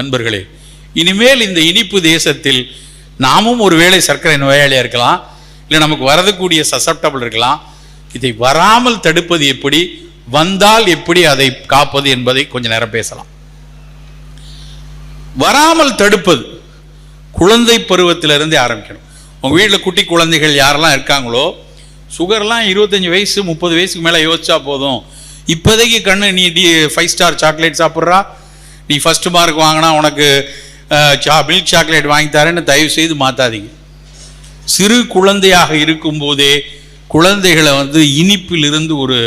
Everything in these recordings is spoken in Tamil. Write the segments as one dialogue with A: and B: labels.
A: நண்பர்களே இனிமேல் இந்த இனிப்பு தேசத்தில் நாமும் ஒருவேளை சர்க்கரை நோயாளியாக இருக்கலாம் இல்லை நமக்கு வரதுக்கூடிய சசப்டபிள் இருக்கலாம். இதை வராமல் தடுப்பது எப்படி வந்தால் எப்படி அதை காப்பது என்பதை கொஞ்ச நேரம் பேசலாம். வராமல் தடுப்பது குழந்தை பருவத்திலிருந்தே ஆரம்பிக்கணும். உங்கள் வீட்டில் குட்டி குழந்தைகள் யாரெல்லாம் இருக்காங்களோ சுகர்லாம் இருபத்தஞ்சி வயசு முப்பது வயசுக்கு மேலே யோசிச்சா போதும். இப்போதைக்கு கண்ணு நீ டி ஃபைவ் ஸ்டார் சாக்லேட் சாப்பிட்றா நீ ஃபர்ஸ்ட் மார்க் வாங்கினா உனக்கு சா மில்க் சாக்லேட் வாங்கி தரேன்னு தயவு செய்து மாற்றாதீங்க சிறு குழந்தையாக இருக்கும்போதே குழந்தைகளை வந்து இனிப்பிலிருந்து ஒரு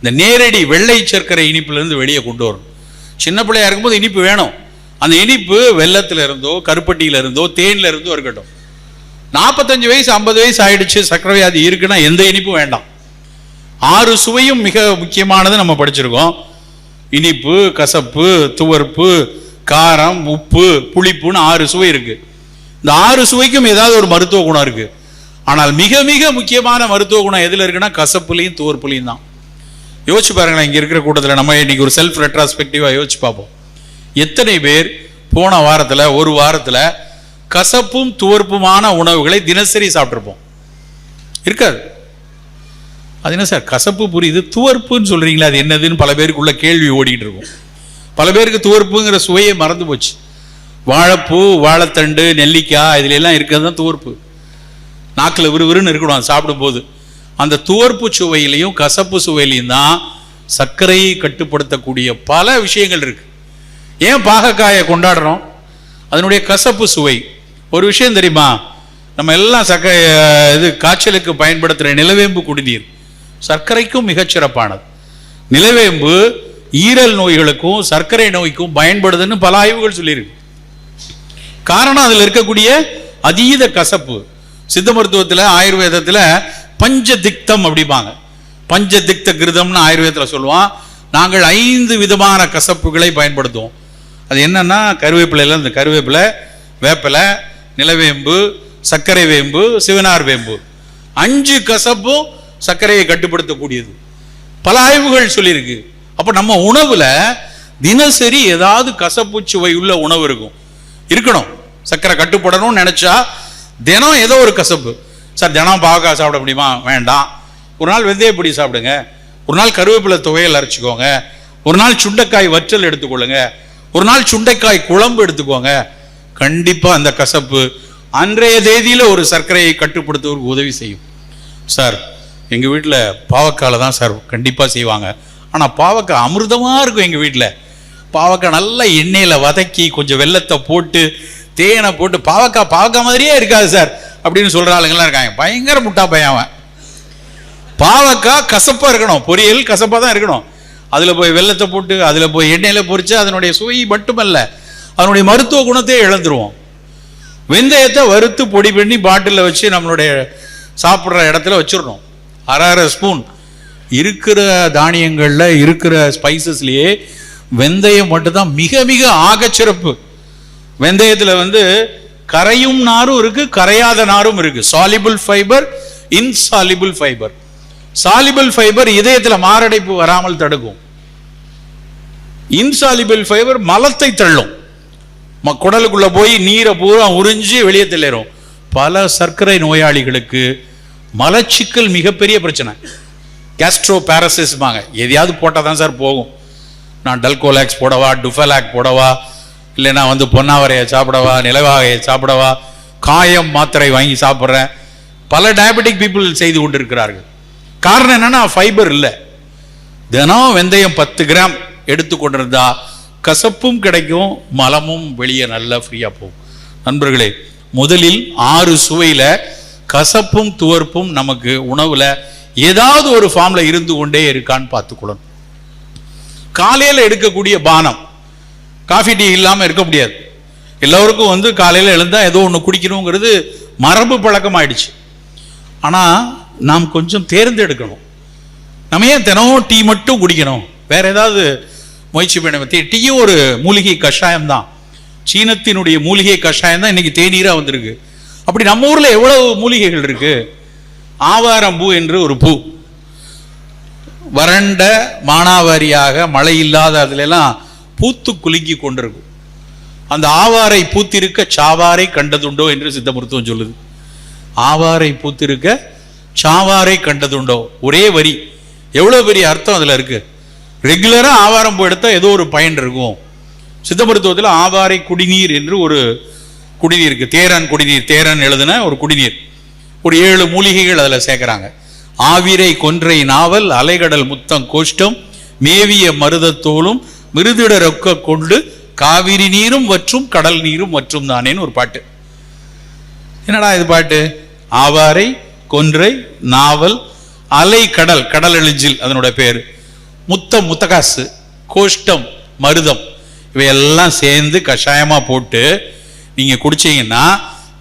A: இந்த நேரடி வெள்ளை சர்க்கரை இனிப்பிலிருந்து வெளியே கொண்டு வரணும். சின்ன பிள்ளையா இருக்கும்போது இனிப்பு வேணும். அந்த இனிப்பு வெள்ளத்துல இருந்தோ கருப்பட்டியில் இருந்தோ தேனில் இருந்தோ இருக்கட்டும். நாற்பத்தஞ்சு வயசு ஐம்பது வயசு ஆயிடுச்சு சக்கரவியாதி வியாதி இருக்குன்னா எந்த இனிப்பும் வேண்டாம். ஆறு சுவையும் மிக முக்கியமானது நம்ம படிச்சிருக்கோம். இனிப்பு கசப்பு துவர்ப்பு காரம் உப்பு புளிப்புன்னு ஆறு சுவை இருக்கு. இந்த ஆறு சுவைக்கும் ஏதாவது ஒரு மருத்துவ குணம் இருக்கு. ஆனால் மிக மிக முக்கியமான மருத்துவ குணம் எதில் இருக்குன்னா கசப்புலையும் துவர்ப்புலையும் தான். யோசிச்சு பாருங்களேன் இங்க இருக்கிற கூட்டத்தில் நம்ம இன்னைக்கு ஒரு செல்ஃப் ரெட்ராஸ்பெக்டிவா யோசிச்சு பார்ப்போம். எத்தனை பேர் போன வாரத்தில் ஒரு வாரத்தில் கசப்பும் துவர்ப்புமான உணவுகளை தினசரி சாப்பிட்ருப்போம் இருக்காது. அது என்ன சார்? கசப்பு புரியுது துவர்ப்புன்னு சொல்றீங்களா அது என்னதுன்னு பல பேருக்குள்ள கேள்வி ஓடிக்கிட்டு இருக்கும். பல பேருக்கு துவர்ப்புங்கிற சுவையை மறந்து போச்சு. வாழைப்பூ வாழைத்தண்டு நெல்லிக்காய் இதுல எல்லாம் இருக்கிறது தான் துவர்ப்பு. நாக்கில் விறுவிறுன்னு இருக்கணும் அது சாப்பிடும்போது. அந்த துவர்ப்பு சுவையிலையும் கசப்பு சுவையிலையும் தான் சர்க்கரையை கட்டுப்படுத்தக்கூடிய பல விஷயங்கள் இருக்கு. ஏன் பாகக்காயை கொண்டாடுறோம்? அதனுடைய கசப்பு சுவை. ஒரு விஷயம் தெரியுமா? நம்ம எல்லாம் சர்க்கரை இது காய்ச்சலுக்கு பயன்படுத்துகிற நிலவேம்பு குடிநீர். சர்க்கரைக்கும் மிகச்சிறப்பானது நிலவேம்பு ஈரல் நோய்களுக்கும் சர்க்கரை நோய்க்கும் பயன்படுதுன்னு பல ஆய்வுகள் சொல்லியிருக்கு. காரணம் அதில் இருக்கக்கூடிய அதீத கசப்பு. சித்த மருத்துவத்தில் ஆயுர்வேதத்தில் பஞ்ச திக்தம் அப்படிம்பாங்க. பஞ்சதிக்த கிருதம்னு ஆயுர்வேதத்தில் சொல்லுவான். நாங்கள் ஐந்து விதமான கசப்புகளை பயன்படுத்துவோம். அது என்னன்னா கருவேப்பிலையில் இந்த கருவேப்பிலை வேப்பிலை நிலவேம்பு சர்க்கரை வேம்பு சிவனார் வேம்பு. அஞ்சு கசப்பும் சர்க்கரையை கட்டுப்படுத்தக்கூடியது. பல ஆய்வுகள் சொல்லியிருக்கு. அப்போ நம்ம உணவுல தினசரி ஏதாவது கசப்பு சுவை உள்ள உணவு இருக்கும். இருக்கணும். சர்க்கரை கட்டுப்படணும்னு நினச்சா தினம் ஏதோ ஒரு கசப்பு. சார் தினம் பாவக்காய் சாப்பிட முடியுமா? வேண்டாம். ஒரு நாள் வெந்தயப்பொடி சாப்பிடுங்க. ஒரு நாள் கருவேப்பிலை துவையல் அரைச்சிக்கோங்க. ஒரு நாள் சுண்டைக்காய் வற்றல் எடுத்துக்கொள்ளுங்க. ஒரு நாள் சுண்டைக்காய் குழம்பு எடுத்துக்கோங்க. கண்டிப்பாக அந்த கசப்பு அன்றைய தேதியில் ஒரு சர்க்கரையை கட்டுப்படுத்துவதற்கு உதவி செய்யும். சார் எங்கள் வீட்டில் பாவக்காயில் தான் சார் கண்டிப்பாக செய்வாங்க. ஆனால் பாவக்காய் அமிர்தமாக இருக்கும் எங்கள் வீட்டில் பாவக்காய் நல்லா எண்ணெயில் வதக்கி கொஞ்சம் வெல்லத்தை போட்டு தேனை போட்டு பாவக்காய் பாவக்காய் மாதிரியே இருக்காது சார் அப்படின்னு சொல்கிற ஆளுங்கள்லாம் இருக்காங்க. பயங்கர முட்டா பையன் அவன். பாவக்காய் கசப்பாக இருக்கணும். பொரியல் கசப்பாக தான் இருக்கணும். அதில் போய் வெல்லத்தை போட்டு அதில் போய் எண்ணெயில் பொறிச்சு அதனுடைய சுவை மட்டுமல்ல அதனுடைய மருத்துவ குணத்தையே இழந்துருவோம். வெந்தயத்தை வறுத்து பொடி பண்ணி பாட்டிலில் வச்சு நம்மளுடைய சாப்பிட்ற இடத்துல வச்சிடணும். அரை அரை ஸ்பூன். இருக்கிற தானியங்களில் இருக்கிற ஸ்பைசஸ்லேயே வெந்தயம் மட்டும்தான் மிக மிக ஆகச்சிறப்பு. வெந்தயத்தில் வந்து கரையும் நாரும் இருக்கு கரையாத நாரும் இருக்கு. Soluble fibre insoluble fibre soluble fibre இதயத்தில் மாரடைப்பு வராமல் தடுக்கும். இன்சாலிபிள் ஃபைபர் மலத்தை தள்ளும். ம- குடலுக்குள்ள போய் நீரை பூரா உறிஞ்சி வெளியே தள்ளிடும் பல சர்க்கரை நோயாளிகளுக்கு மலச்சிக்கல் மிகப்பெரிய பிரச்சனை. கேஸ்ட்ரோ பாங்க எதையாவது போட்டால் தான் சார் போகும். நான் டல்கோலாக்ஸ் போடவா டுஃபலாக் போடவா இல்லைனா வந்து பொன்னாவரையை சாப்பிடவா நிலவாகையை சாப்பிடவா காயம் மாத்திரை வாங்கி சாப்பிட்றேன். பல டயபெட்டிக் பீப்புள் செய்து கொண்டிருக்கிறார்கள். காரணம் என்னன்னா ஃபைபர் இல்லை. தினம் வெந்தயம் பத்து கிராம் எடுத்து கொண்டிருந்தா கசப்பும் கிடைக்கும் மலமும் வெளியே நல்லா ஃப்ரீயாக போகும். நண்பர்களே முதலில் ஆறு சுவையில் கசப்பும் துவர்ப்பும் நமக்கு உணவுல ஏதாவது ஒரு ஃபார்ம்ல இருந்து கொண்டே இருக்கான்னு பார்த்துக்கொள்ளணும். காலையில எடுக்கக்கூடிய பானம் காஃபி டீ இல்லாம இருக்க முடியாது. எல்லோருக்கும் வந்து காலையில எழுந்தா ஏதோ ஒன்று குடிக்கணுங்கிறது மரபு பழக்கம் ஆயிடுச்சு ஆனா நாம் கொஞ்சம் தேர்ந்தெடுக்கணும். நம்ம ஏன் தினமும் டீ மட்டும் குடிக்கணும்? வேற ஏதாவது முயற்சி பண்ண டீ டீயும் ஒரு மூலிகை கஷாயம் தான் சீனத்தினுடைய மூலிகை கஷாயம் தான் இன்னைக்கு தேநீராக வந்திருக்கு. அப்படி நம்ம ஊரில் எவ்வளவு மூலிகைகள் இருக்கு? ஆவாரம்பூ என்று ஒரு பூ. வறண்ட மானாவாரியாக மழை இல்லாத அதுலெல்லாம் பூத்து குலுங்கி கொண்டிருக்கும். அந்த ஆவாரை பூத்திருக்க சாவாரை கண்டதுண்டோ என்று சித்த மருத்துவம் சொல்லுது. ஆவாரை பூத்திருக்க சாவாரை கண்டதுண்டோ? ஒரே வரி. எவ்வளோ பெரிய அர்த்தம் அதில் இருக்கு? ரெகுலராக ஆவாரம் போய் எடுத்தால் ஏதோ ஒரு பயன் இருக்கும். சித்த மருத்துவத்தில் ஆவாரை குடிநீர் என்று ஒரு குடிநீர் இருக்கு. தேரன் குடிநீர் தேரன் எழுதுன ஒரு குடிநீர். ஒரு ஏழு மூலிகைகள் அதில் சேர்க்குறாங்க. ஆவிரை கொன்றை நாவல் அலைகடல் முத்தம் கோஷ்டம் மேவிய மருதத்தோலும் மிருதிட ரொக்க கொண்டு காவிரி நீரும் வற்றும் கடல் நீரும் வற்றும் தானேன்னு ஒரு பாட்டு. என்னடா இது பாட்டு? ஆவாரை கொன்றை நாவல் அலை கடல் கடல் எழுஞ்சில் அதனோட பேர். முத்தம் முத்தகாசு கோஷ்டம் மருதம். இவையெல்லாம் சேர்ந்து கஷாயமா போட்டு நீங்க குடிச்சீங்கன்னா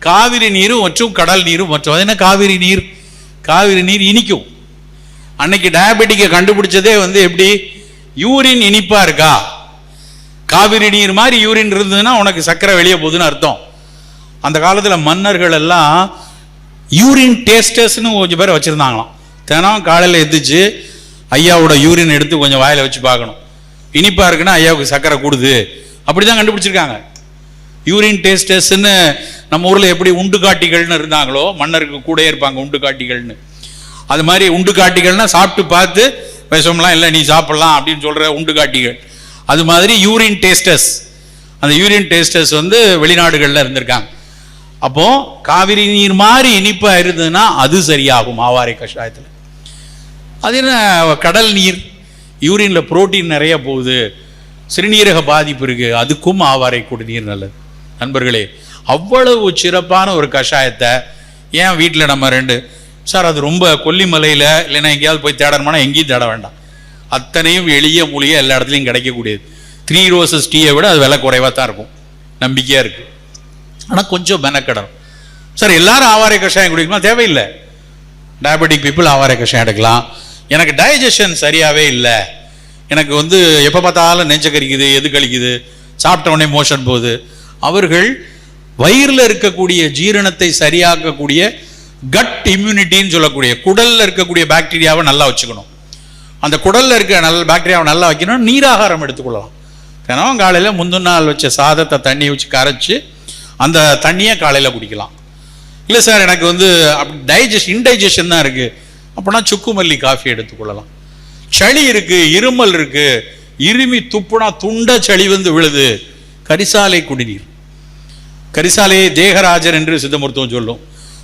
A: காவிரி நீரும் மற்றும் கடல் நீரும் மற்றும் என்ன காவிரி நீர்? காவிரி நீர் இனிக்கும். அன்னைக்கு டயபெட்டிக்கை கண்டுபிடிச்சதே வந்து எப்படி? யூரின் இனிப்பா இருக்கா? காவிரி நீர் மாதிரி யூரின் இருந்ததுன்னா உனக்கு சர்க்கரை வெளியே போகுதுன்னு அர்த்தம். அந்த காலத்தில் மன்னர்கள் எல்லாம் யூரின் டேஸ்டர்ஸ்னு கொஞ்சம் பேர் வச்சுருந்தாங்களாம். தினம் காலையில் எந்திரிச்சு ஐயாவோட யூரின் எடுத்து கொஞ்சம் வாயில் வச்சு பார்க்கணும். இனிப்பாக இருக்குன்னா ஐயாவுக்கு சர்க்கரை கூடுது. அப்படி தான் கண்டுபிடிச்சிருக்காங்க. யூரின் டேஸ்டர்ஸ்ன்னு நம்ம ஊரில் எப்படி உண்டு காட்டிகள்னு இருந்தாங்களோ மன்னருக்கு கூட இருப்பாங்க உண்டு காட்டிகள்னு. அது மாதிரி உண்டு காட்டிகள்னா சாப்பிட்டு பார்த்து விஷம்லாம் இல்லை நீ சாப்பிட்லாம் அப்படின்னு சொல்கிற உண்டு காட்டிகள். அது மாதிரி யூரின் டேஸ்டர்ஸ் அந்த யூரின் டேஸ்டர்ஸ் வந்து வெளிநாடுகளில் இருந்திருக்காங்க. அப்போ காவிரி நீர் மாதிரி இனிப்பாக இருந்ததுன்னா அது சரியாகும் ஆவாரை கஷாயத்தில். அது என்ன கடல் நீர். யூரின்ல புரோட்டீன் நிறைய போகுது. சிறுநீரக பாதிப்பு இருக்கு. அதுக்கும் ஆவாரை குடிநீர் நல்லது. நண்பர்களே அவ்வளவு சிறப்பான ஒரு கஷாயத்தை ஏன் வீட்டில் நம்ம ரெண்டு சார் அது ரொம்ப கொல்லிமலையில் இல்லைன்னா எங்கேயாவது போய் தேடணுமானா எங்கேயும் தேட வேண்டாம். அத்தனையும் எளிய மூலிகை எல்லா இடத்துலையும் கிடைக்கக்கூடியது. த்ரீ ரோசஸ் டீயை விட அது விலை குறைவாக தான் இருக்கும். நம்பிக்கையாக இருக்குது ஆனால் கொஞ்சம் மெனக்கடணும். சார் எல்லாரும் ஆவாரை கஷாயம் குடிக்கணுமா? தேவையில்லை. டயபெட்டிக் பீப்புள் ஆவாரை கஷாயம் எடுக்கலாம். எனக்கு டைஜஷன் சரியாகவே இல்லை. எனக்கு வந்து எப்போ பார்த்தாலும் நெஞ்ச கறிக்குது எது கழிக்குது சாப்பிட்ட உடனே மோஷன் போகுது. அவர்கள் வயிறில் இருக்கக்கூடிய ஜீரணத்தை சரியாக்கக்கூடிய கட் இம்யூனிட்டின்னு சொல்லக்கூடிய குடலில் இருக்கக்கூடிய பாக்டீரியாவை நல்லா வச்சுக்கணும். அந்த குடலில் இருக்க நல்ல பாக்டீரியாவை நல்லா வைக்கணும் நீராகாரம் எடுத்துக்கொள்ளலாம். தினம் காலையில் முந்தின நாள் வச்ச சாதத்தை தண்ணியை வச்சு கரைச்சி அந்த தண்ணியை காலையில் குடிக்கலாம். இல்லை சார் எனக்கு வந்து அப்படி டைஜஸ்ட் இன்டைஜஷன் தான் இருக்குது அப்படின்னா சுக்குமல்லி காஃபி எடுத்துக்கொள்ளலாம். சளி இருக்குது இருமல் இருக்குது இருமி துப்புனா துண்ட சளி வந்து விழுது. கரிசாலை குடிநீர். கரிசாலையை தேகராஜர் என்று சித்த மருத்துவம் சொல்லும்.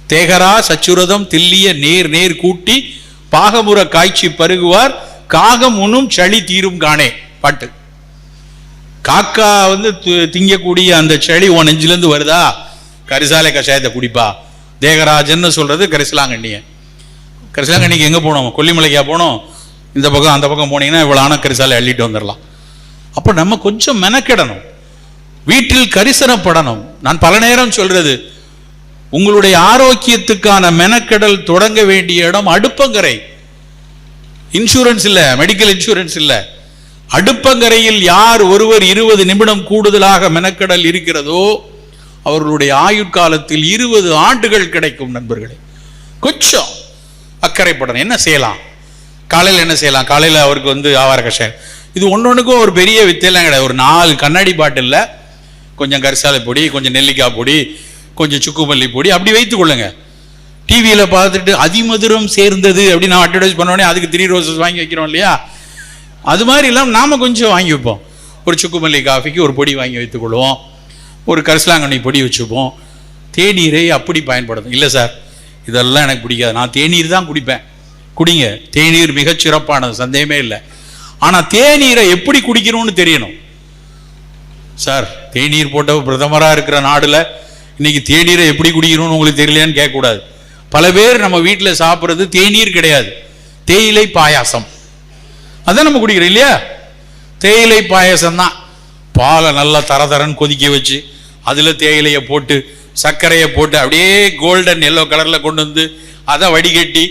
A: தேகரா சச்சுரதம் தில்லிய நேர் நேர் கூட்டி பாகமுற காய்ச்சி பருகுவார். காகம் உண்ணும் சளி தீரும் காணே. பாட்டு. காக்கா வந்து திங்கக்கூடிய அந்த சளி உன் நெஞ்சிலேருந்து வருதா? கரிசாலை கஷாயத்தை குடிப்பா. தேகராஜன்னு சொல்றது கரிசலாங்கண்ணிய. கரிசலாங்கண்ணிக்கு எங்கே போனோம்? கொல்லிமலைக்கா போனோம். இந்த பக்கம் அந்த பக்கம் போனீங்கன்னா இவ்வளோ ஆன கரிசாலை அள்ளிட்டு வந்துடலாம் அப்போ நம்ம கொஞ்சம் மெனக்கிடணும். வீட்டில் கரிசனப்படணும் நான் பல நேரம் சொல்றது உங்களுடைய ஆரோக்கியத்துக்கான மெனக்கெடல் தொடங்க வேண்டிய இடம் அடுப்பங்கரை. இன்சூரன்ஸ் இல்ல மெடிக்கல் இன்சூரன்ஸ் இல்ல. அடுப்பங்கரையில் யார் ஒருவர் இருபது நிமிடம் கூடுதலாக மெனக்கெடல் இருக்கிறதோ அவர்களுடைய ஆயுட்காலத்தில் இருபது ஆண்டுகள் கிடைக்கும் நண்பர்களே. கொஞ்சம் அக்கறைப்படணும் என்ன செய்யலாம்? காலையில் என்ன செய்யலாம்? காலையில் அவருக்கு வந்து ஆவார கஷாயம் இது ஒன்னொன்றுக்கும் ஒரு பெரிய வித்தையெல்லாம் கிடையாது. ஒரு நாலு கண்ணாடி பாட்டிலில் கொஞ்சம் கரிசாலை பொடி கொஞ்சம் நெல்லிக்காய் பொடி கொஞ்சம் சுக்குமல்லி பொடி அப்படி வைத்துக் கொள்ளுங்க. டிவியில் பார்த்துட்டு அதிமதுரம் சேர்ந்தது அப்படின்னு நான் அட்வர்டைஸ் பண்ணோடனே அதுக்கு த்ரீ ரோசஸ் வாங்கி வைக்கிறோம் இல்லையா? அது மாதிரி இல்லாமல் நாம் கொஞ்சம் வாங்கி வைப்போம். ஒரு சுக்குமல்லி காஃபிக்கு ஒரு பொடி வாங்கி வைத்துக் கொள்வோம். ஒரு கரிசலாங்கண்ணி பொடி வச்சுப்போம். தேநீரை அப்படி பயன்படுத்தும் இல்லை சார் இதெல்லாம் எனக்கு பிடிக்காது. நான் தேநீர் தான் குடிப்பேன். குடிங்க. தேநீர் மிகச் சிறப்பானது. சந்தேகமே இல்லை. ஆனால் தேநீரை எப்படி குடிக்கணும்னு தெரியணும். சார் தேநீர் போட்ட பிரதமராக இருக்கிற நாடில் இன்னைக்கு தேநீரை எப்படி குடிக்கணும்னு உங்களுக்கு தெரியலையான்னு கேட்கக்கூடாது. பல பேர் நம்ம வீட்டில் சாப்பிட்றது தேநீர் கிடையாது. தேயிலை பாயாசம். அதான் நம்ம குடிக்கிறோம் இல்லையா? தேயிலை பாயாசம் தான் பாலை நல்லா தர கொதிக்க வச்சு அதில் தேயிலையை போட்டு சர்க்கரையை போட்டு அப்படியே கோல்டன் எல்லோ கலரில் கொண்டு வந்து அதை வடிகட்டி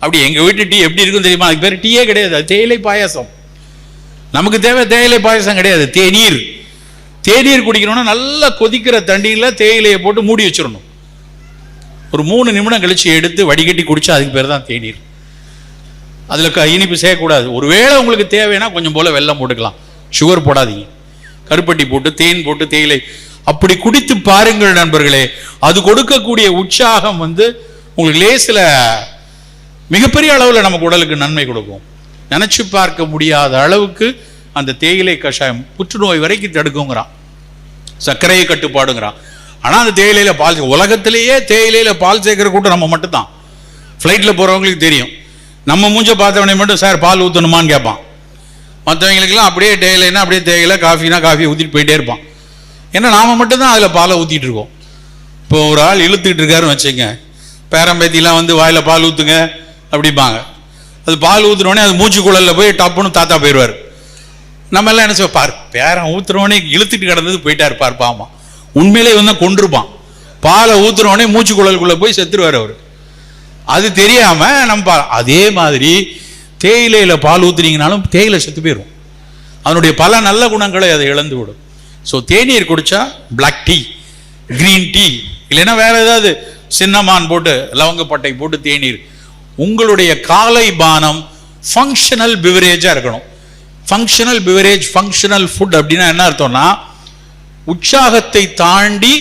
A: அப்படி எங்கள் வீட்டு டீ எப்படி இருக்குன்னு தெரியுமா? அதுக்கு பேர் டீயே கிடையாது தேயிலை பாயாசம். நமக்கு தேவை தேயிலை பாயாசம் கிடையாது தேநீர். தேநீர் குடிக்கணும்னா நல்லா கொதிக்கிற தண்ணியில் தேயிலையை போட்டு மூடி வச்சிடணும். ஒரு மூணு நிமிடம் கழிச்சு எடுத்து வடிகட்டி குடிச்சா அதுக்கு பேர் தான் தேநீர். அதில் க இனிப்பு செய்யக்கூடாது ஒருவேளை உங்களுக்கு தேவைன்னா கொஞ்சம் போல் வெல்லம் போட்டுக்கலாம். சுகர் போடாதீங்க. கருப்பட்டி போட்டு தேன் போட்டு தேயிலை. அப்படி குடித்து பாருங்கள் நண்பர்களே. அது கொடுக்கக்கூடிய உற்சாகம் வந்து உங்களுக்கு லேசில் மிகப்பெரிய அளவில் நமக்கு உடலுக்கு நன்மை கொடுக்கும். நினச்சி பார்க்க முடியாத அளவுக்கு அந்த தேயிலை கஷாயம் புற்றுநோய் வரைக்கும் தடுக்குங்கிறான். சர்க்கரையை கட்டுப்பாடுங்கிறான். ஆனால் அந்த தேயிலையில் பால் உலகத்திலேயே தேயிலையில் பால் சேர்க்குற கூட்டம் நம்ம மட்டும்தான். ஃப்ளைட்டில் போகிறவங்களுக்கு தெரியும். நம்ம மூஞ்ச பார்த்தவனே மட்டும் சார் பால் ஊற்றணுமான்னு கேட்பான். மற்றவங்களுக்கெல்லாம் அப்படியே தேயிலைன்னா அப்படியே தேயிலை காஃபினா காஃபி ஊற்றிட்டு போயிட்டே இருப்பான். ஏன்னா நாம் மட்டும்தான் அதில் பாலை ஊற்றிட்டு இருக்கோம். இப்போ ஒரு ஆள் இழுத்துக்கிட்டு இருக்காருன்னு வச்சுங்க பேரம்பேத்திலாம் வந்து வாயில் பால் ஊற்றுங்க அப்படிம்பாங்க. அது பால் ஊற்றுனோடனே அது மூச்சு குழல்ல போய் டப்புன்னு தாத்தா போயிடுவார் நம்ம எல்லாம் என்ன பார் பேரன் ஊத்துறவனே இழுத்துட்டு கிடந்தது போயிட்டாரு பார் பாமா உண்மையிலே இவன் தான் கொண்டிருப்பான் பாலை ஊத்துறவனே மூச்சு குழலுக்குள்ள போய் செத்துருவார் அவர். அது தெரியாம நம்ம அதே மாதிரி தேயிலையில பால் ஊத்துனீங்கனாலும் தேயிலை செத்து போயிடும் அதனுடைய பல நல்ல குணங்களை அதை இழந்து விடும். ஸோ தேநீர் குடிச்சா பிளாக் டீ கிரீன் டீ இல்லைன்னா வேற ஏதாவது சின்னமான் போட்டு லவங்கப்பட்டை போட்டு தேநீர். உங்களுடைய காலை பானம் ஃபங்க்ஷனல் பிவரேஜாக இருக்கணும். ஃபங்க்ஷனல் பிவரேஜ் ஃபங்க்ஷனல் ஃபுட் அப்படின்னா என்ன அர்த்தம்னா உற்சாகத்தை தாண்டி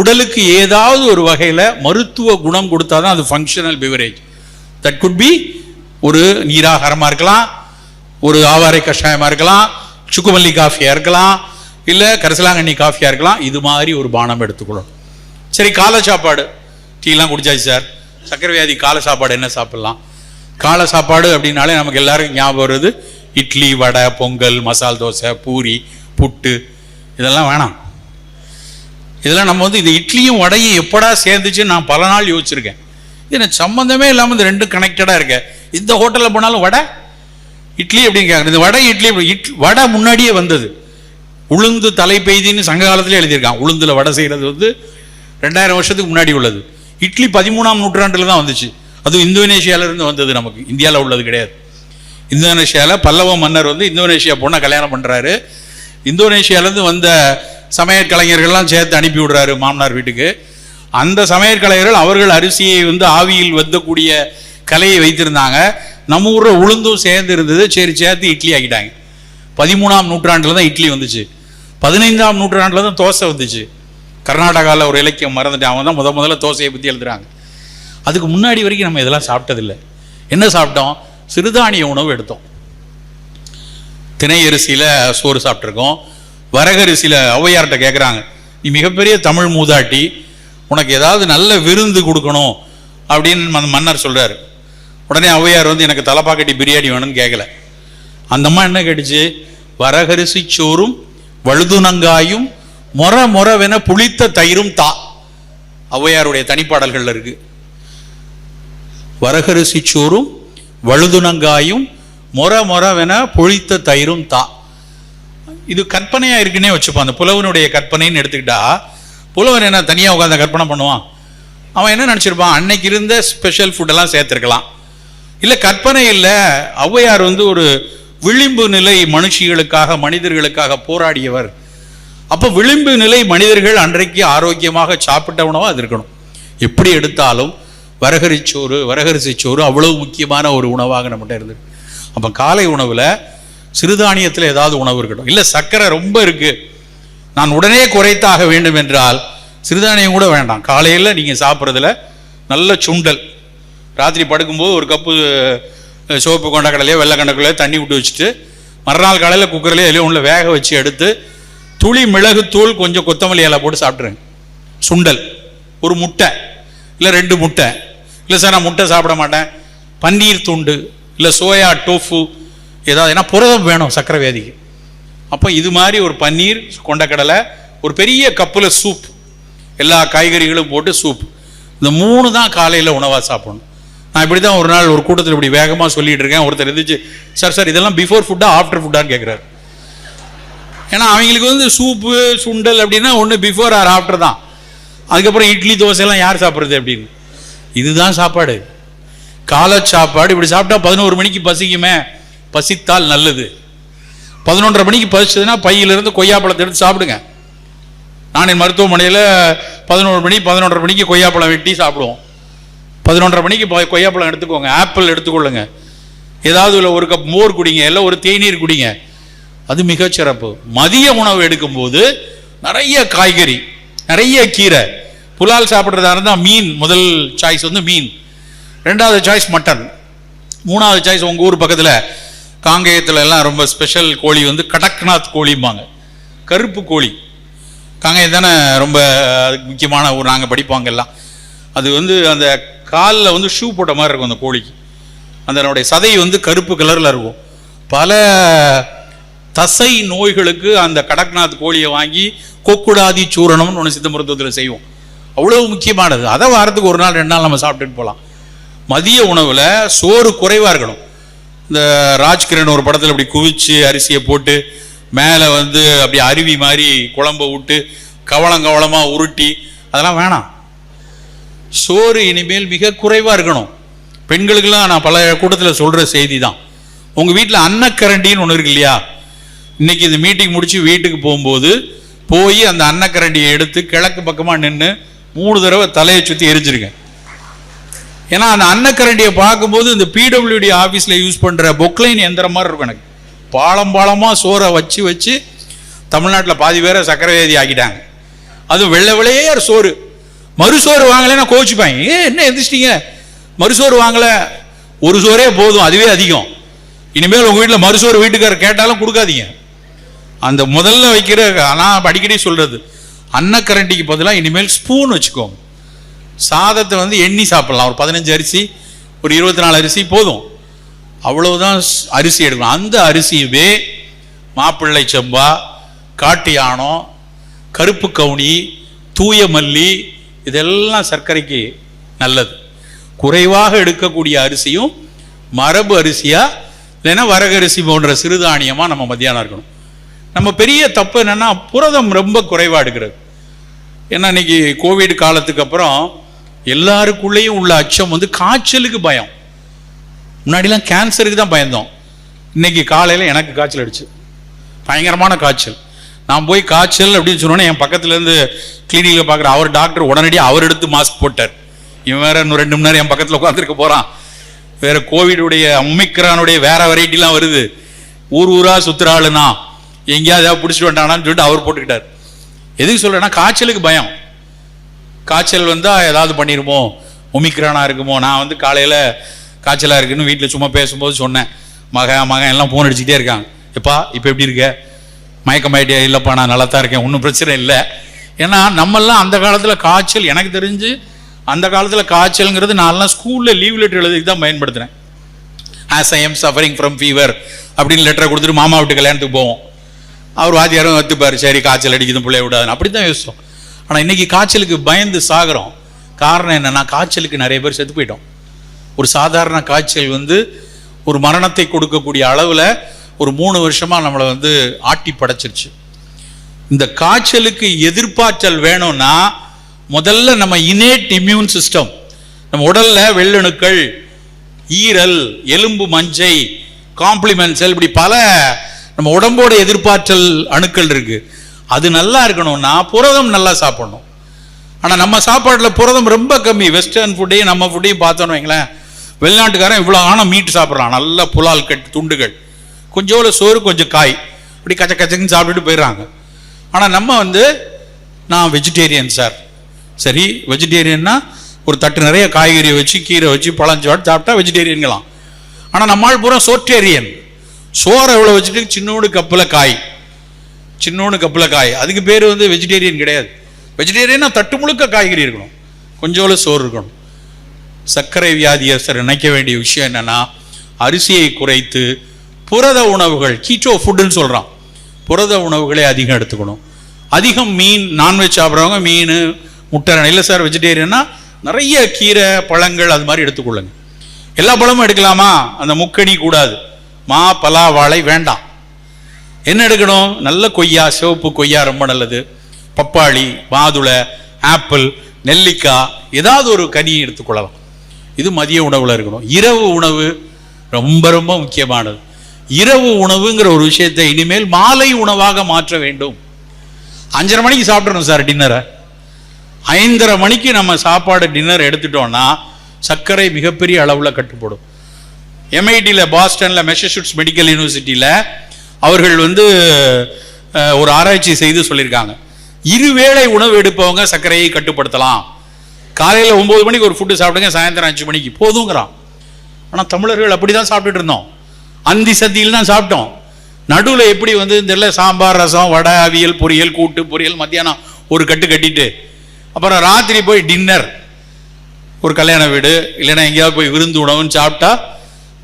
A: உடலுக்கு ஏதாவது ஒரு வகையில் மருத்துவ குணம் கொடுத்தா தான் அது functional beverage that could be ஒரு நீராகாரமாக இருக்கலாம் ஒரு ஆவாரை கஷாயமாக இருக்கலாம் சுக்குமல்லி காஃபியாக இருக்கலாம் இல்லை கரிசலாங்கண்ணி காஃபியாக இருக்கலாம் இது மாதிரி ஒரு பானம் எடுத்துக்கணும் சரி காலை சாப்பாடு. டீலாம் குடிச்சாச்சு சார். சக்கரை வியாதி காலை சாப்பாடு என்ன சாப்பிட்லாம்? காலை சாப்பாடு அப்படின்னாலே நமக்கு எல்லாருக்கும் ஞாபகம் வருது. இட்லி வடை பொங்கல் மசால் தோசை பூரி புட்டு இதெல்லாம் வேணாம். இதெல்லாம் நம்ம வந்து இந்த இட்லியும் வடையும் எப்படா சேர்ந்துச்சு நான் பல நாள் யோசிச்சிருக்கேன். இது எனக்கு சம்மந்தமே இல்லாமல் இந்த ரெண்டும் கனெக்டடாக இருக்க. இந்த ஹோட்டலில் போனாலும் வடை இட்லி அப்படின்னு கேட்குறேன் இந்த வடை இட்லி இட்லி வடை முன்னாடியே வந்தது. உளுந்து தலைப்பெய்தின்னு சங்க காலத்துலேயே எழுதியிருக்கான். உளுந்தில் வடை செய்கிறது வந்து ரெண்டாயிரம் வருஷத்துக்கு முன்னாடி உள்ளது. இட்லி பதிமூணாம் நூற்றாண்டில் தான் வந்துச்சு. அதுவும் இந்தோனேஷியாவிலேருந்து வந்தது நமக்கு. இந்தியாவில் உள்ளது கிடையாது. இந்தோனேஷியாவில் பல்லவ மன்னர் வந்து இந்தோனேஷியா பொண்ணை கல்யாணம் பண்ணுறாரு இந்தோனேஷியாலேருந்து வந்த சமையல் கலைஞர்கள்லாம் சேர்த்து அனுப்பி விடுறாரு மாமனார் வீட்டுக்கு. அந்த சமையல் கலைஞர்கள் அவர்கள் அரிசியை வந்து ஆவியில் வந்தக்கூடிய கலையை வைத்திருந்தாங்க. நம்ம ஊரில் உளுந்தும் சேர்ந்து இருந்தது. சரி சேர்த்து இட்லி ஆக்கிட்டாங்க. பதிமூணாம் நூற்றாண்டில் தான் இட்லி வந்துச்சு. பதினைந்தாம் நூற்றாண்டில் தான் தோசை வந்துச்சு. கர்நாடகாவில் ஒரு இலக்கியம் மறந்துட்டேன். அவங்க தான் முத முதல்ல தோசையை பற்றி எழுதுறாங்க. அதுக்கு முன்னாடி வரைக்கும் நம்ம இதெல்லாம் சாப்பிட்டதில்லை. என்ன சாப்பிட்டோம்? சிறுதானிய உணவு எடுத்தோம். திணை அரிசியில் சோறு சாப்பிட்ருக்கோம் வரகரிசியில் ஔவையார்கிட்ட கேட்குறாங்க நீ மிகப்பெரிய தமிழ் மூதாட்டி உனக்கு ஏதாவது நல்ல விருந்து கொடுக்கணும் அப்படின்னு மன்- மன்னர் சொல்கிறார் உடனே ஔவையார் வந்து எனக்கு தலைப்பாக்கட்டி பிரியாணி வேணும்னு கேட்கல அந்த அம்மா என்ன கேட்டுச்சு? வரகரிசி சோறும் வழுதுனங்காயும் மொர மொரவென புளித்த தயிரும் தா. ஔவையாருடைய தனிப்பாடல்கள் இருக்கு. வரகரிசி சோறும் வழுதுனங்காயும் மொர மொரவென பொழித்த தயிரும் தா. இது கற்பனையாக இருக்குன்னே வச்சுப்போம். அந்த புலவனுடைய கற்பனைன்னு எடுத்துக்கிட்டா புலவன் என்ன தனியாக உட்காந்து கற்பனை பண்ணுவான்? அவன் என்ன நினச்சிருப்பான்? அன்னைக்கு இருந்த ஸ்பெஷல் ஃபுட்டெல்லாம் சேர்த்துருக்கலாம். இல்லை கற்பனை இல்லை. ஔவையார் வந்து ஒரு விளிம்பு நிலை மனுஷிகளுக்காக மனிதர்களுக்காக போராடியவர். அப்போ விளிம்பு நிலை மனிதர்கள் அன்றைக்கு ஆரோக்கியமாக சாப்பிட்ட உணவாக அது இருக்கணும். எப்படி எடுத்தாலும் வரகரிச்சோறு வரகரிசி சோறு அவ்வளவு முக்கியமான ஒரு உணவாக நம்மகிட்ட இருந்தது அப்போ காலை உணவில் சிறுதானியத்தில் ஏதாவது உணவு இருக்கட்டும். இல்லை சர்க்கரை ரொம்ப இருக்கு. நான் உடனே குறைத்தாக வேண்டும் என்றால் சிறுதானியம் கூட வேண்டாம். காலையில் நீங்கள் சாப்பிட்றதுல நல்ல சுண்டல். ராத்திரி படுக்கும்போது ஒரு கப்பு அஹ், சிவப்பு கொண்டக்கடலையோ வெள்ளை கொண்டக்கடலையோ தண்ணி விட்டு வச்சுட்டு மறுநாள் காலையில் குக்கர்லேயோ எல்லாம் உள்ள வேக வச்சு எடுத்து துளி மிளகுத்தூள் கொஞ்சம் கொத்தமல்லி இலை போட்டு சாப்பிட்ருங்க சுண்டல். ஒரு முட்டை. இல்லை ரெண்டு முட்டை. இல்லை சார் நான் முட்டை சாப்பிட மாட்டேன். பன்னீர் துண்டு இல்லை சோயா டோஃபு ஏதாவது ஏன்னா புரதம் வேணும் சக்கரை வியாதிக்கு அப்போ இது மாதிரி ஒரு பன்னீர் கொண்டக்கடலை ஒரு பெரிய கப்பில் சூப் எல்லா காய்கறிகளும் போட்டு சூப் இந்த மூணு தான் காலையில் உணவாக சாப்பிடணும். நான் இப்படி தான் ஒரு நாள் ஒரு கூட்டத்தில் இப்படி வேகமாக சொல்லிட்டு இருக்கேன். ஒருத்தர் இருந்துச்சு சார் சார் இதெல்லாம் பிஃபோர் ஃபுட்டா ஆஃப்டர் ஃபுட்டான்னு கேட்குறாரு ஏன்னா அவங்களுக்கு வந்து சூப்பு சுண்டல் அப்படின்னா ஒன்று பிஃபோர் ஆர் ஆஃப்டர் தான். அதுக்கப்புறம் இட்லி தோசை எல்லாம் யார் சாப்பிட்றது அப்படின்னு. இதுதான் சாப்பாடு. காலை சாப்பாடு இப்படி சாப்பிட்டா பதினோரு மணிக்கு பசிக்குமே. பசித்தால் நல்லது. பதினொன்றரை மணிக்கு பசிச்சதுன்னா பையிலிருந்து கொய்யாப்பழத்தை எடுத்து சாப்பிடுங்க. நான் என் மருத்துவமனையில் பதினோரு மணி பதினொன்றரை மணிக்கு கொய்யாப்பழம் வெட்டி சாப்பிடுவோம். பதினொன்றரை மணிக்கு கொய்யாப்பழம் எடுத்துக்கோங்க. ஆப்பிள் எடுத்துக்கொள்ளுங்க. ஏதாவது இல்லை ஒரு கப் மோர் குடிங்க இல்லை ஒரு தேநீர் குடிங்க. அது மிகச்சிறப்பு. மதிய உணவு எடுக்கும்போது நிறைய காய்கறி நிறைய கீரை புலால் சாப்பிட்றதா இருந்தால் மீன் முதல் சாய்ஸ் வந்து மீன். ரெண்டாவது சாய்ஸ் மட்டன். மூணாவது சாய்ஸ் உங்கள் ஊர் பக்கத்தில் காங்கேயத்தில் எல்லாம் ரொம்ப ஸ்பெஷல் கோழி வந்து கடக்நாத் கோழிம்பாங்க. கருப்பு கோழி. காங்கேயம் தானே ரொம்ப முக்கியமான ஊர் நாங்கள் படிப்பாங்க எல்லாம். அது வந்து அந்த காலில் வந்து ஷூ போட்ட மாதிரி இருக்கும் அந்த கோழிக்கு. அதனுடைய சதை வந்து கருப்பு கலரில் இருக்கும். பல தசை நோய்களுக்கு அந்த கடக்நாத் கோழியை வாங்கி கொக்குடாதி சூரணம்னு ஒன்று சித்த மருத்துவத்தில் செய்வோம். அவ்வளவு முக்கியமானது. அதை வாரத்துக்கு ஒரு நாள் ரெண்டு நாள் நம்ம சாப்பிட்டுட்டு போகலாம் மதிய உணவில் சோறு குறைவாக இருக்கணும். இந்த ராஜ்கிரண் ஒரு படத்தில் இப்படி குவிச்சு அரிசியை போட்டு மேலே வந்து அப்படி அருவி மாதிரி குழம்ப விட்டு கவளம் கவளமாக உருட்டி அதெல்லாம் வேணாம். சோறு இனிமேல் மிக குறைவாக இருக்கணும். பெண்களுக்கெல்லாம் நான் பல கூட்டத்தில் சொல்கிற செய்தி தான் உங்கள் வீட்டில் அன்னக்கரண்டின்னு ஒன்று இருக்கு இல்லையா? இன்னைக்கு இந்த மீட்டிங் முடித்து வீட்டுக்கு போகும்போது போய் அந்த அன்னக்கரண்டியை எடுத்து கிழக்கு பக்கமாக நின்று மூணு தடவை தலையை சுற்றி எரிஞ்சிருங்க. ஏன்னா அந்த அன்னக்கரண்டியை பார்க்கும்போது இந்த பிடபிள்யூடி ஆஃபீஸில் யூஸ் பண்ணுற பொக்லைன் எந்திரம் மாதிரி இருக்கும் எனக்கு. பாலம் பாலமாக சோறை வச்சு வச்சு தமிழ்நாட்டில் பாதி பேரை சக்கரை வியாதி ஆக்கிட்டாங்க. அதுவும் வெள்ளை வெள்ளையார் சோறு. மறுசோறு வாங்கலைன்னா கோச்சுப்பாங்க ஏ என்ன எந்திரிச்சிட்டீங்க? மறுசோறு வாங்கல. ஒரு சோறே போதும் அதுவே அதிகம். இனிமேல் உங்கள் வீட்டில் மறுசோறு வீட்டுக்காரர் கேட்டாலும் கொடுக்காதீங்க. அந்த முதல்ல வைக்கிற நான் அடிக்கடி சொல்றது அன்னக்கரண்டிக்கு பதிலாக இனிமேல் ஸ்பூன் வச்சுக்கோங்க. சாதத்தை வந்து எண்ணி சாப்பிடலாம். ஒரு பதினஞ்சு அரிசி ஒரு இருபத்தி நாலு அரிசி போதும். அவ்வளவுதான் அரிசி எடுக்கணும். அந்த அரிசியவே மாப்பிள்ளை செம்பா காட்டு யானம் கருப்பு கவுனி தூய மல்லி இதெல்லாம் சர்க்கரைக்கு நல்லது. குறைவாக எடுக்கக்கூடிய அரிசியும் மரபு அரிசியா இல்லைன்னா வரகரிசி போன்ற சிறுதானியமாக நம்ம மத்தியானம் இருக்கணும். நம்ம பெரிய தப்பு என்னன்னா புரதம் ரொம்ப குறைவாக எடுக்கிறது ஏன்னா இன்னைக்கு கோவிட் காலத்துக்கு அப்புறம் எல்லாருக்குள்ளேயும் உள்ள அச்சம் வந்து காய்ச்சலுக்கு பயம். முன்னாடிலாம் கேன்சருக்கு தான் பயந்தோம். இன்னைக்கு காலையில் எனக்கு காய்ச்சல் அடிச்சு. பயங்கரமான காய்ச்சல். நான் போய் காய்ச்சல் அப்படின்னு சொன்னோன்னே என் பக்கத்துலேருந்து கிளினிக்கில் பார்க்குற அவர் டாக்டர் உடனடியாக அவர் எடுத்து மாஸ்க் போட்டார். இவன் வேற இன்னும் ரெண்டு மணி நேரம் என் பக்கத்தில் உட்காந்துருக்க போகிறான் வேற கோவிடுடைய அம்மிக்ரானுடைய வேற வெரைட்டிலாம் வருது. ஊர் ஊராக சுத்துற எங்கேயாவது ஏதாவது பிடிச்சிட்டு வந்தானான்னு சொல்லிட்டு அவர் போட்டுக்கிட்டார். எதுக்கு சொல்கிறேன்னா காய்ச்சலுக்கு பயம். காய்ச்சல் வந்தால் ஏதாவது பண்ணிருமோ ஒமிக்ரானா இருக்குமோ? நான் வந்து காலையில் காய்ச்சலாக இருக்குன்னு வீட்டில் சும்மா பேசும்போது சொன்னேன். மகன் மகன் எல்லாம் ஃபோன் அடிச்சுக்கிட்டே இருக்காங்க. எப்பா இப்போ எப்படி இருக்க? மயக்கமாயிட்டியா? இல்லைப்பா நான் நல்லா தான் இருக்கேன். ஒன்றும் பிரச்சனை இல்லை. ஏன்னா நம்மெல்லாம் அந்த காலத்தில் காய்ச்சல் எனக்கு தெரிஞ்சு அந்த காலத்தில் காய்ச்சல்ங்கிறது நான்லாம் ஸ்கூலில் லீவ் லெட்டர் எழுதுக்கு தான் பயன்படுத்துகிறேன் as I am suffering from fever அப்படின்னு லெட்டரை கொடுத்துட்டு மாமா வீட்டு கல்யாணத்துக்கு போவோம். அவர் வாத்தியாரும் ஒத்துப்பார். சரி காய்ச்சல் அடிக்குது பிள்ளைய விடாதுன்னு. அப்படி தான் யோசிச்சோம். ஆனால் இன்னைக்கு காய்ச்சலுக்கு பயந்து சாகிறோம். காரணம் என்னென்னா காய்ச்சலுக்கு நிறைய பேர் செத்து போயிட்டோம். ஒரு சாதாரண காய்ச்சல் வந்து ஒரு மரணத்தை கொடுக்கக்கூடிய அளவில் ஒரு மூணு வருஷமாக நம்மளை வந்து ஆட்டி படைச்சிருச்சு. இந்த காய்ச்சலுக்கு எதிர்ப்பாற்றல் வேணும்னா முதல்ல நம்ம இனேட் இம்யூன் சிஸ்டம் நம்ம உடலில் வெள்ளணுக்கள் ஈரல் எலும்பு மஞ்சை காம்ப்ளிமெண்ட் செல் இப்படி பல நம்ம உடம்போட எதிர்பார்த்தல் அணுக்கள் இருக்கு. அது நல்லா இருக்கணும்னா புரதம் நல்லா சாப்பிடணும். ஆனால் நம்ம சாப்பாட்டில் புரதம் ரொம்ப கம்மி. வெஸ்டர்ன் ஃபுட்டையும் நம்ம ஃபுட்டையும் பார்த்தோன்னு வைங்களேன் வெளிநாட்டுக்காரன் இவ்வளோ ஆனால் மீட் சாப்பிட்றான். நல்ல புலால் கட்டு துண்டுகள். கொஞ்சோட சோறு கொஞ்சம் காய். இப்படி கச்ச கச்சக்குன்னு சாப்பிட்டுட்டு போயிடுறாங்க. ஆனால் நம்ம வந்து நான் வெஜிடேரியன் சார் சரி வெஜிடேரியன்னா ஒரு தட்டு நிறைய காய்கறி வச்சு கீரை வச்சு பழஞ்சோட்டு சாப்பிட்டா வெஜிடேரியன்களாம் ஆனால் நம்மால் பூரா சோட்டேரியன் சோறை எவ்வளோ வச்சுட்டு சின்னோடு கப்பில் காய் சின்னோடு கப்பில் காய் அதுக்கு பேர் வந்து வெஜிடேரியன் கிடையாது. வெஜிடேரியனா தட்டு முழுக்க காய்கறி இருக்கணும். கொஞ்சோல சோறு இருக்கணும். சர்க்கரை வியாதியஸ்தர் நினைக்க வேண்டிய விஷயம் என்னன்னா அரிசியை குறைத்து புரத உணவுகள் கீச்சோ ஃபுட்டுன்னு சொல்கிறான் புரத உணவுகளை அதிகம் எடுத்துக்கணும். அதிகம் மீன் நான்வெஜ் சாப்பிட்றவங்க மீன் முட்டை இல்லை சார் வெஜிடேரியன்னா நிறைய கீரை பழங்கள் அது மாதிரி எடுத்துக்கொள்ளுங்க. எல்லா பழமும் எடுக்கலாமா? அந்த முக்கணி கூடாது. மா பலா வாழை வேண்டாம். என்ன எடுக்கணும்? நல்ல கொய்யா சிவப்பு கொய்யா ரொம்ப நல்லது. பப்பாளி மாதுளை ஆப்பிள் நெல்லிக்காய் ஏதாவது ஒரு கனி எடுத்துக்கொள்ளலாம் இது மதிய உணவில் இருக்கணும். இரவு உணவு ரொம்ப ரொம்ப முக்கியமானது. இரவு உணவுங்கிற ஒரு விஷயத்தை இனிமேல் மாலை உணவாக மாற்ற வேண்டும். அஞ்சரை மணிக்கு சாப்பிடணும் சார் டின்னரை. ஐந்தரை மணிக்கு நம்ம சாப்பாடு டின்னர் எடுத்துட்டோம்னா சர்க்கரை மிகப்பெரிய அளவில் கட்டுப்படும். எம்ஐடியில் பாஸ்டனில் மெஷசூட்ஸ் மெடிக்கல் யூனிவர்சிட்டியில் அவர்கள் வந்து ஒரு ஆராய்ச்சி செய்து சொல்லியிருக்காங்க. இருவேளை உணவு எடுப்பவங்க சர்க்கரையை கட்டுப்படுத்தலாம். காலையில் ஒம்பது மணிக்கு ஒரு ஃபுட்டு சாப்பிடுங்க சாயந்தரம் அஞ்சு மணிக்கு. போதுங்கிறான். ஆனால் தமிழர்கள் அப்படி தான் சாப்பிட்டுட்டு இருந்தோம். அந்தி சந்தியில் தான் சாப்பிட்டோம். நடுவில் எப்படி வந்து இந்த சாம்பார் ரசம் வடை அவியல் பொரியல் கூட்டு பொரியல் மத்தியானம் ஒரு கட்டு கட்டிட்டு அப்புறம் ராத்திரி போய் டின்னர் ஒரு கல்யாண வீடு இல்லைன்னா எங்கேயாவது போய் விருந்து உணவுன்னு சாப்பிட்டா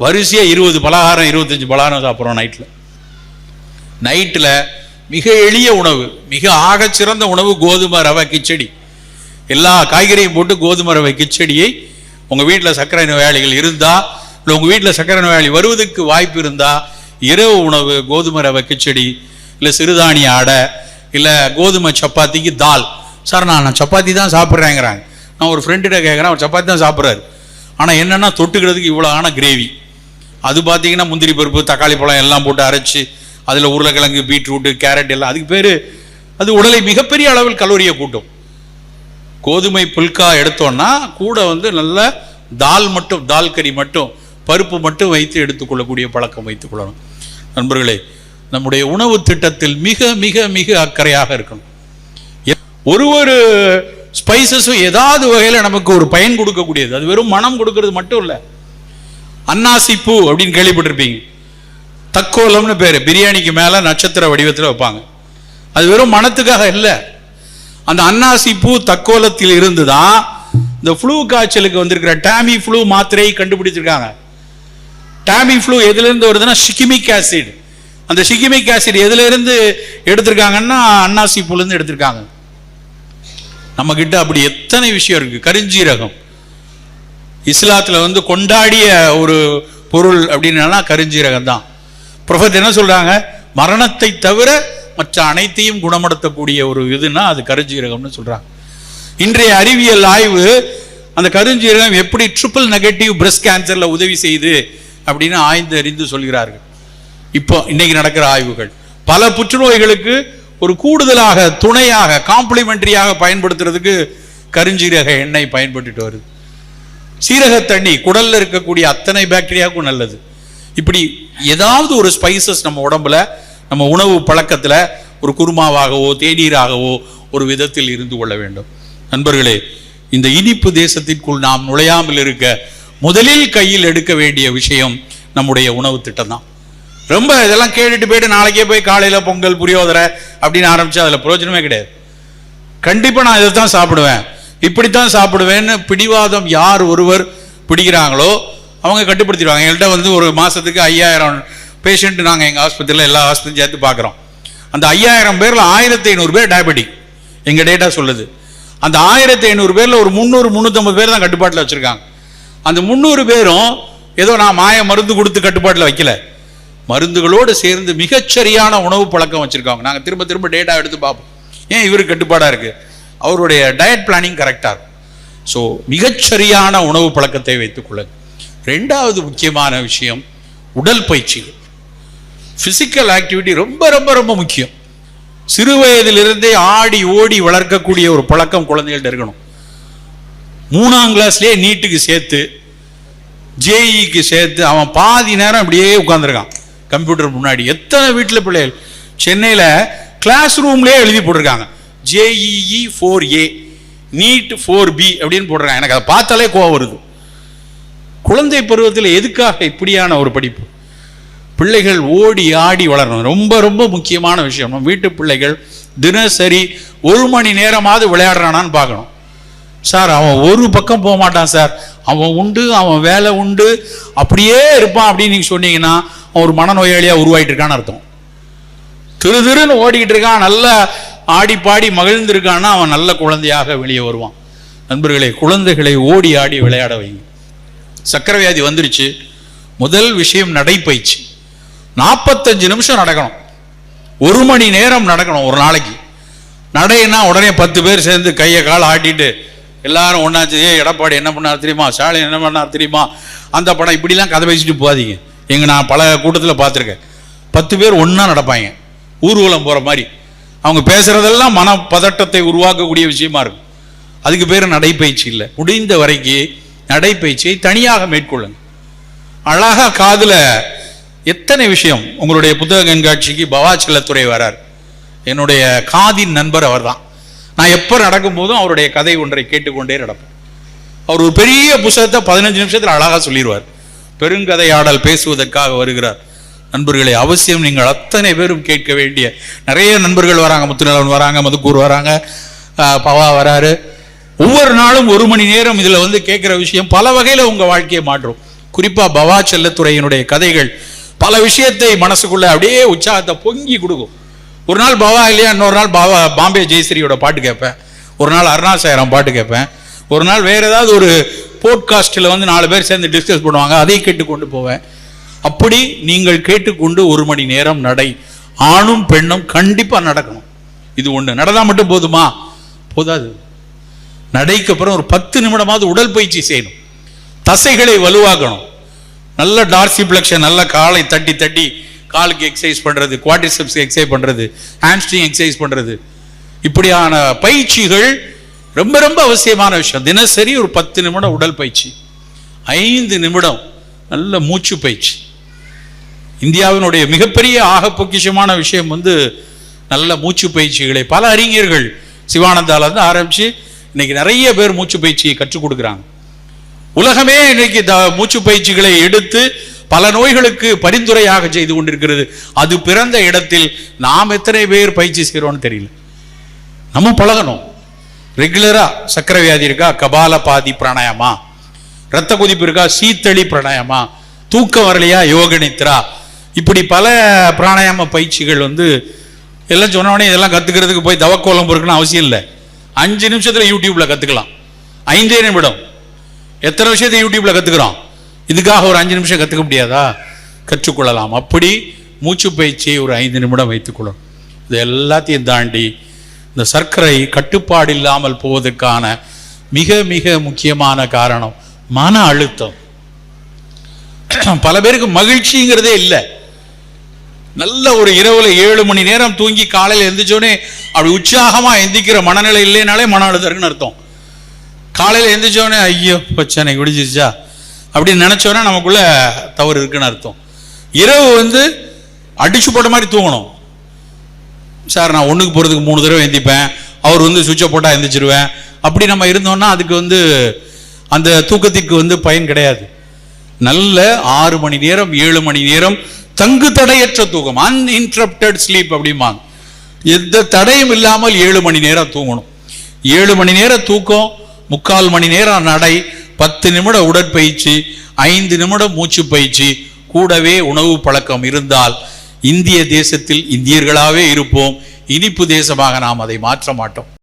A: வரிசையாக இருபது பலகாரம் இருபத்தஞ்சி பலகாரம் சாப்பிட்றோம் நைட்டில் நைட்டில் மிக எளிய உணவு மிக ஆகச்சிறந்த உணவு கோதுமை ரவை கிச்சடி. எல்லா காய்கறியும் போட்டு கோதுமை ரவை கிச்சடியை உங்கள் வீட்டில் சர்க்கரை நோயாளிகள் இருந்தால் இல்லை உங்கள் வீட்டில் சர்க்கரை நோயாளி வருவதற்கு வாய்ப்பு இருந்தால் இரவு உணவு கோதுமை ரவை கிச்சடி இல்லை சிறுதானிய அடை இல்லை கோதுமை சப்பாத்திக்கு தால். சார் நான் நான் சப்பாத்தி தான் சாப்பிட்றேங்கிறாங்க. நான் ஒரு ஃப்ரெண்டுகிட்ட கேட்குறேன் அவர் சப்பாத்தி தான் சாப்பிட்றாரு. ஆனால் என்னென்னா தொட்டுக்கிறதுக்கு இவ்வளோ ஆன கிரேவி அது பார்த்தீங்கன்னா முந்திரி பருப்பு தக்காளி பழம் எல்லாம் போட்டு அரைச்சி அதில் உருளைக்கிழங்கு பீட்ரூட்டு கேரட் எல்லாம் அதுக்கு பேர் அது உடலை மிகப்பெரிய அளவில் கலோரியை கூட்டும். கோதுமை புல்கா எடுத்தோன்னா கூட வந்து நல்ல தால் மட்டும் தால் கறி மட்டும் பருப்பு மட்டும் வைத்து எடுத்துக்கொள்ளக்கூடிய பழக்கம் வைத்துக் கொள்ளணும். நண்பர்களே நம்முடைய உணவு திட்டத்தில் மிக மிக மிக அக்கறையாக இருக்கணும். ஒரு ஒரு ஸ்பைசஸும் ஏதாவது வகையில் நமக்கு ஒரு பயன் கொடுக்கக்கூடியது. அது வெறும் மனம் கொடுக்கறது மட்டும் இல்லை. அன்னாசி பூ அப்படின்னு கேள்விப்பட்டிருப்பீங்க. தக்கோலம்னு பேர். பிரியாணிக்கு மேலே நட்சத்திர வடிவத்தில் வைப்பாங்க. அது வெறும் மனத்துக்காக இல்லை. அந்த அன்னாசி பூ தக்கோலத்தில் இருந்து தான் இந்த ஃப்ளூ காய்ச்சலுக்கு வந்திருக்கிற டாமி ஃப்ளூ மாத்திரையை கண்டுபிடிச்சிருக்காங்க. டாமி ஃப்ளூ எதுலேருந்து வருதுன்னா ஷிகிமிக் ஆசிட் அந்த ஷிகிமிக் ஆசிட் எதுலேருந்து எடுத்திருக்காங்கன்னா அன்னாசி பூலேருந்து எடுத்திருக்காங்க. நம்மக்கிட்ட அப்படி எத்தனை விஷயம் இருக்குது கரிஞ்சீரகம். இஸ்லாத்தில் வந்து கொண்டாடிய ஒரு பொருள் அப்படின்னா கருஞ்சீரகம் தான் ப்ரொஃபத் என்ன சொல்றாங்க? மரணத்தை தவிர மற்ற அனைத்தையும் குணப்படுத்தக்கூடிய ஒரு இதுன்னா அது கருஞ்சீரகம்னு சொல்றாங்க. இன்றைய அறிவியல் ஆய்வு அந்த கருஞ்சீரகம் எப்படி ட்ரிபிள் நெகட்டிவ் பிரஸ்ட் கேன்சர்ல உதவி செய்யுது அப்படின்னு ஆய்ந்து அறிந்து சொல்கிறார்கள். இப்போ இன்னைக்கு நடக்கிற ஆய்வுகள். பல புற்றுநோய்களுக்கு ஒரு கூடுதலாக துணையாக காம்ப்ளிமெண்டரியாக பயன்படுத்துறதுக்கு கருஞ்சீரக எண்ணெய் பயன்பட்டுட்டு வருது. சீரக தண்ணி குடல்ல இருக்கக்கூடிய அத்தனை பாக்டீரியாவுக்கும் நல்லது. இப்படி ஏதாவது ஒரு ஸ்பைசஸ் நம்ம உடம்புல நம்ம உணவு பழக்கத்துல ஒரு குருமாவாகவோ தேநீராகவோ ஒரு விதத்தில் இருந்து கொள்ள வேண்டும். நண்பர்களே இந்த இனிப்பு தேசத்திற்குள் நாம் நுழையாமல் இருக்க முதலில் கையில் எடுக்க வேண்டிய விஷயம் நம்முடைய உணவு திட்டம் தான். ரொம்ப இதெல்லாம் கேட்டுட்டு போயிட்டு நாளைக்கே போய் காலையில பொங்கல் புரியோதரை அப்படின்னு ஆரம்பித்து அதுல பிரயோஜனமே கிடையாது. கண்டிப்பா நான் இதை தான் சாப்பிடுவேன். இப்படித்தான் சாப்பிடுவேன்னு பிடிவாதம் யார் ஒருவர் பிடிக்கிறாங்களோ அவங்க கட்டுப்படுத்திடுவாங்க. எங்கள்கிட்ட வந்து ஒரு மாதத்துக்கு ஐயாயிரம் பேஷண்ட் நாங்கள் எங்கள் ஆஸ்பத்திரியில் எல்லா ஹாஸ்பிட்டலும் சேர்த்து பார்க்குறோம். அந்த ஐயாயிரம் பேரில் ஆயிரத்தி ஐநூறு பேர் டயபெட்டிக் எங்கள் டேட்டா சொல்லுது. அந்த ஆயிரத்தி ஐநூறு பேரில் ஒரு முந்நூறு முந்நூற்றம்பது பேர் தான் கட்டுப்பாட்டில் வச்சுருக்காங்க. அந்த முந்நூறு பேரும் ஏதோ நான் மாய மருந்து கொடுத்து கட்டுப்பாட்டில் வைக்கல. மருந்துகளோடு சேர்ந்து மிகச்சரியான உணவு பழக்கம் வச்சுருக்காங்க. நாங்கள் திரும்ப திரும்ப டேட்டா எடுத்து பார்ப்போம். ஏன் இவருக்கு கட்டுப்பாடாக இருக்குது அவருடைய டயட் பிளானிங் கரெக்டாக இருக்கும். ஸோ மிகச்சரியான உணவு பழக்கத்தை வைத்துக்கொள்ள ரெண்டாவது முக்கியமான விஷயம் உடல் பயிற்சிகள். ஃபிசிக்கல் ஆக்டிவிட்டி ரொம்ப ரொம்ப ரொம்ப முக்கியம். சிறு வயதிலிருந்தே ஆடி ஓடி வளர்க்கக்கூடிய ஒரு பழக்கம் குழந்தைகள்ட்ட இருக்கணும். மூணாம் கிளாஸ்லேயே நீட்டுக்கு சேர்த்து ஜேஇக்கு சேர்த்து அவன் பாதி நேரம் அப்படியே உட்காந்துருக்கான் கம்ப்யூட்டர் முன்னாடி. எத்தனை வீட்டில் பிள்ளைகள்? சென்னையில் கிளாஸ் ரூம்லேயே எழுதி போட்டிருக்காங்க. JEE four A NEET four B அப்படின்னு போடுறாங்க. எனக்கு அதை பார்த்தாலே கோவம் வருது. குழந்தை பருவத்தில் எதுக்காக இப்படியான ஒரு படிப்பு? பிள்ளைகள் ஓடி ஆடி வளரணும். ரொம்ப ரொம்ப முக்கியமான விஷயம். நம்ம வீட்டு பிள்ளைகள் தினசரி ஒரு மணி நேரமாவது விளையாடுறானான்னு பார்க்கணும். சார் அவன் ஒரு பக்கம் போக மாட்டான் சார். அவன் உண்டு அவன் வேலை உண்டு. அப்படியே இருப்பான் அப்படின்னு நீங்கள் சொன்னீங்கன்னா அவன் ஒரு மனநோயாளியாக உருவாயிட்டு இருக்கான்னு அர்த்தம். திரு திருன்னு ஓடிக்கிட்டு இருக்கான். நல்லா ஆடி பாடி மகிழ்ந்திருக்கான்னா அவன் நல்ல குழந்தையாக வெளியே வருவான். நண்பர்களே குழந்தைகளை ஓடி ஆடி விளையாட வைங்க. சக்கரவியாதி வந்துருச்சு. முதல் விஷயம் நடைப்பயிற்சி. நாற்பத்தஞ்சு நிமிஷம் நடக்கணும். ஒரு மணி நேரம் நடக்கணும் ஒரு நாளைக்கு. நடைன்னா உடனே பத்து பேர் சேர்ந்து கையை காலை ஆட்டிட்டு எல்லாரும் ஒன்றாச்சு ஏ எடப்பாடி என்ன பண்ணார் தெரியுமா? ஸ்டாலின் என்ன பண்ணார் தெரியுமா? அந்த படம் இப்படிலாம் கதை பேசிட்டு போகாதீங்க. எங்கள் நான் பல கூட்டத்தில் பார்த்துருக்கேன். பத்து பேர் ஒன்றா நடப்பாங்க. ஊர்வலம் போகிற மாதிரி. அவங்க பேசுறதெல்லாம் மன பதட்டத்தை உருவாக்கக்கூடிய விஷயமா இருக்கும். அதுக்கு பேர் நடைப்பயிற்சி இல்லை. முடிந்த வரைக்கும் நடைப்பயிற்சியை தனியாக மேற்கொள்ளுங்க. அழகா காதுல எத்தனை விஷயம் உங்களுடைய புத்தக கண்காட்சிக்கு பவாச்சலத்துறை வரார். என்னுடைய காதின் நண்பர் அவர்தான். நான் எப்போ நடக்கும்போதும் அவருடைய கதை ஒன்றை கேட்டுக்கொண்டே நடப்பேன். அவர் ஒரு பெரிய புஸ்தகத்தை பதினஞ்சு நிமிஷத்தில் அழகாக சொல்லிடுவார் பெருங்கதையாடல் பேசுவதற்காக வருகிறார். நண்பர்களை அவசியம் நீங்கள் அத்தனை பேரும் கேட்க வேண்டிய நிறைய நண்பர்கள் வராங்க முத்துநலன் வராங்க மதுக்கூர் வராங்க பவா வராரு. ஒவ்வொரு நாளும் ஒரு மணி நேரம் இதில் வந்து கேட்குற விஷயம் பல வகையில் உங்கள் வாழ்க்கையை மாற்றும். குறிப்பாக பவா செல்லத்துறையினுடைய கதைகள் பல விஷயத்தை மனசுக்குள்ள அப்படியே உற்சாகத்தை பொங்கி கொடுக்கும். ஒரு நாள் பவா இல்லையா இன்னொரு நாள் பாபா பாம்பே ஜெயஸ்ரீயோட பாட்டு கேட்பேன். ஒரு நாள் அருணாசாயரம் பாட்டு கேட்பேன். ஒரு நாள் வேறு ஏதாவது ஒரு போட்காஸ்ட்டில் வந்து நாலு பேர் சேர்ந்து டிஸ்கஸ் பண்ணுவாங்க அதை கேட்டு கொண்டு போவேன். அப்படி நீங்கள் கேட்டுக்கொண்டு ஒரு மணி நேரம் நடை. ஆணும் பெண்ணும் கண்டிப்பா நடக்கணும். இது ஒண்ணு. நடந்தா மட்டும் போதுமா? போதாது. நடைக்கு அப்புறம் ஒரு பத்து நிமிடமாவது உடற்பயிற்சி செய்யணும். தசைகளை வலுவாக்கணும். நல்ல டார்சிப்ளக்ஷன் நல்ல காலை தட்டி தட்டி காலுக்கு எக்ஸசைஸ் பண்றது குவாட்ரிசெப்ஸ் எக்ஸசைஸ் பண்றது ஹாம்ஸ்ட்ரிங் எக்ஸசைஸ் பண்றது. இப்படியான பயிற்சிகள் ரொம்ப ரொம்ப அவசியமான விஷயம். தினசரி ஒரு பத்து நிமிடம் உடல் பயிற்சி. ஐந்து நிமிடம் நல்ல மூச்சு பயிற்சி. இந்தியாவினுடைய மிகப்பெரிய ஆக பொக்கிஷமான விஷயம் வந்து நல்ல மூச்சு பயிற்சிகளை பல அறிஞர்கள் சிவானந்தால இருந்து ஆரம்பிச்சு இன்னைக்கு நிறைய பேர் மூச்சு பயிற்சியை கற்றுக் கொடுக்குறாங்க. உலகமே இன்னைக்கு த- மூச்சு பயிற்சிகளை எடுத்து பல நோய்களுக்கு பரிந்துரையாக செய்து கொண்டிருக்கிறது. அது பிறந்த இடத்தில் நாம் எத்தனை பேர் பயிற்சி செய்கிறோம்னு தெரியல. நம்ம பழகணும். ரெகுலரா சக்கரை வியாதி இருக்கா? கபால பாதி பிராணாயமா. ரத்த கொதிப்பு இருக்கா? சீத்தளி பிராணாயாமா. தூக்கம் வரலையா? யோக நித்ரா இப்படி பல பிராணாயாம பயிற்சிகள் வந்து எல்லாம் சொன்ன இதெல்லாம் கற்றுக்கிறதுக்கு போய் தவக்கோலம் பொறுக்கணும் அவசியம் இல்லை. அஞ்சு நிமிஷத்தில் யூடியூப்பில் கற்றுக்கலாம் ஐந்தே நிமிடம். எத்தனை விஷயத்தை யூடியூப்பில் கத்துக்கிறோம்? இதுக்காக ஒரு அஞ்சு நிமிஷம் கற்றுக்க முடியாதா? கற்றுக்கொள்ளலாம். அப்படி மூச்சு பயிற்சியை ஒரு ஐந்து நிமிடம் வைத்துக்கொள்ளும் இது எல்லாத்தையும் தாண்டி இந்த சர்க்கரை கட்டுப்பாடு இல்லாமல் போவதற்கான மிக மிக முக்கியமான காரணம் மன அழுத்தம். பல பேருக்கு மகிழ்ச்சிங்கிறதே இல்லை. நல்ல ஒரு இரவுல ஏழு மணி நேரம் தூங்கி காலையில் எந்திரிச்சோடனே அப்படி உற்சாகமா எந்திக்கிற மனநிலை இல்லைனாலே மன அழுத்தம் அர்த்தம். காலையில் எந்திரிச்சோடனே ஐயோ பிரச்சனை விடிஞ்சிருச்சா அப்படின்னு நினைச்சோன்னா நமக்குள்ள தவறு இருக்குன்னு அர்த்தம். இரவு வந்து அடிச்சு போட்ட மாதிரி தூங்கணும். சார் நான் ஒண்ணுக்கு போறதுக்கு மூணு தடவை எந்திப்பேன். அவர் வந்து சுவிட்சை போட்டா எந்திரிச்சிருவேன். அப்படி நம்ம இருந்தோம்னா அதுக்கு வந்து அந்த தூக்கத்திற்கு வந்து பயன் கிடையாது. நல்ல ஆறு மணி நேரம் ஏழு மணி நேரம் தங்கு தடையற்ற தூக்கம். அன்இன்டரப்டட் ஸ்லீப் அப்படிம்பாங்க. எந்த தடையும் இல்லாமல் ஏழு மணி நேரம் தூங்கணும். ஏழு மணி நேரம் தூக்கம் முக்கால் மணி நேரம் நடை பத்து நிமிட உடற்பயிற்சி ஐந்து நிமிடம் மூச்சு பயிற்சி கூடவே உணவு பழக்கம் இருந்தால் இந்திய தேசத்தில் இந்தியர்களாகவே இருப்போம். இனிப்பு தேசமாக நாம் அதை மாற்ற மாட்டோம்.